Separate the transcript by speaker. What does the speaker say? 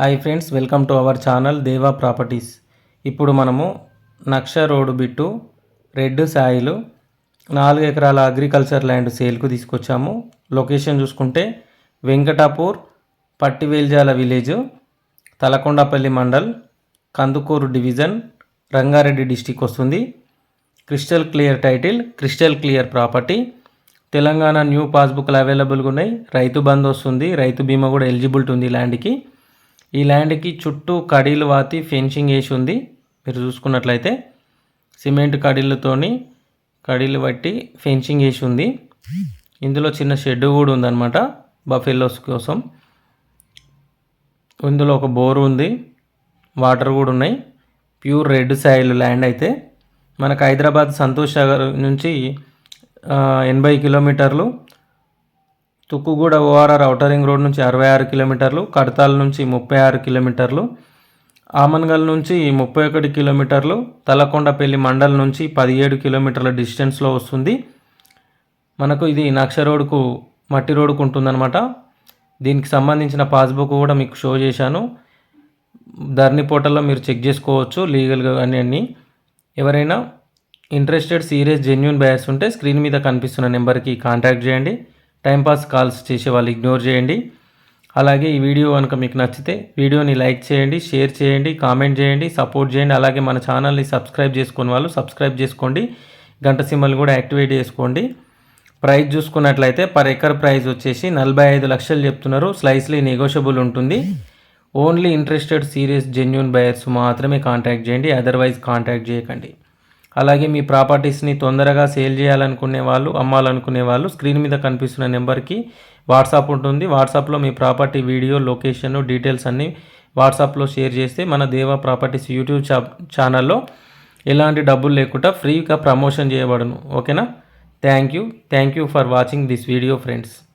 Speaker 1: Hi friends welcome to our channel Deva properties. ఇప్పుడు మనము నక్ష రోడ్డు బిట్టు రెడ్ సాయిలు నాలుగు ఎకరాల అగ్రికల్చర్ ల్యాండ్ సేల్కు తీసుకొచ్చాము. లొకేషన్ చూసుకుంటే Venkatapur పట్టివేల్జాల village Talakondapalli mandal Kandukur division Rangareddy district వస్తుంది. Crystal clear title crystal clear property. Telangana new పాస్బుక్లు అవైలబుల్గా ఉన్నాయి. రైతు బంద్ వస్తుంది. రైతు బీమా కూడా ఎలిజిబిలిటీ ఉంది ల్యాండ్కి. ఈ ల్యాండ్కి చుట్టూ కడీలు వాతి ఫెన్సింగ్ వేసి ఉంది. మీరు చూసుకున్నట్లయితే సిమెంట్ కడీలతోని కడీలు బట్టి ఫెన్సింగ్ వేసి ఉంది. ఇందులో చిన్న షెడ్ కూడా ఉందన్నమాట బఫెల్లోస్ కోసం. ఇందులో ఒక బోర్ ఉంది. వాటర్ కూడా ఉన్నాయి. ప్యూర్ రెడ్ సాయిల్ ల్యాండ్ అయితే. మనకు హైదరాబాద్ సంతోష్ నగర్ నుంచి ఎనభై కిలోమీటర్లు తుక్కుగూడ ఓఆర్ఆర్ ఔటరింగ్ రోడ్ నుంచి అరవై ఆరు కిలోమీటర్లు కడతాల్ నుంచి ముప్పై ఆరు కిలోమీటర్లు ఆమన్గల్ నుంచి ముప్పై ఒకటి కిలోమీటర్లు తలకొండపల్లి మండల్ నుంచి పదిహేడు కిలోమీటర్ల డిస్టెన్స్లో వస్తుంది. మనకు ఇది నక్ష రోడ్కు మట్టి రోడ్కు ఉంటుందన్నమాట. దీనికి సంబంధించిన పాస్బుక్ కూడా మీకు షో చేశాను. ధర్ని పోర్టల్లో మీరు చెక్ చేసుకోవచ్చు లీగల్గా అన్ని అన్నీ. ఎవరైనా ఇంట్రెస్టెడ్ సీరియస్ జెన్యున్ బయర్స్ ఉంటే స్క్రీన్ మీద కనిపిస్తున్న నెంబర్కి కాంటాక్ట్ చేయండి. టైంపాస్ కాల్స్ చేసే వాళ్ళు ఇగ్నోర్ చేయండి. అలాగే ఈ వీడియో కనుక మీకు నచ్చితే వీడియోని లైక్ చేయండి షేర్ చేయండి కామెంట్ చేయండి సపోర్ట్ చేయండి. అలాగే మన ఛానల్ని సబ్స్క్రైబ్ చేసుకుని వాళ్ళు సబ్స్క్రైబ్ చేసుకోండి. గంట సింబల్ కూడా యాక్టివేట్ చేసుకోండి. ప్రైస్ చూసుకున్నట్లయితే పర్ ఎకర్ ప్రైస్ వచ్చేసి నలభై ఐదు లక్షలు చెప్తున్నారు. స్లైస్లీ నెగోషియబుల్ ఉంటుంది. Only interested serious genuine buyers మాత్రమే కాంటాక్ట్ చేయండి. అదర్వైజ్ కాంటాక్ట్ చేయకండి. అలాగే మీ ప్రాపర్టీస్ని తొందరగా సేల్ చేయాలనుకునే వాళ్ళు అమ్మాలనుకునే వాళ్ళు స్క్రీన్ మీద కనిపిస్తున్న నెంబర్కి వాట్సాప్ ఉంటుంది. వాట్సాప్లో మీ ప్రాపర్టీ వీడియో లొకేషన్ డీటెయిల్స్ అన్నీ వాట్సాప్లో షేర్ చేస్తే మన దేవా ప్రాపర్టీస్ యూట్యూబ్ ఛా ఛానల్లో ఎలాంటి డబ్బులు లేకుండా ఫ్రీగా ప్రమోషన్ చేయబడును. ఓకేనా? Thank you. Thank you for watching this video friends.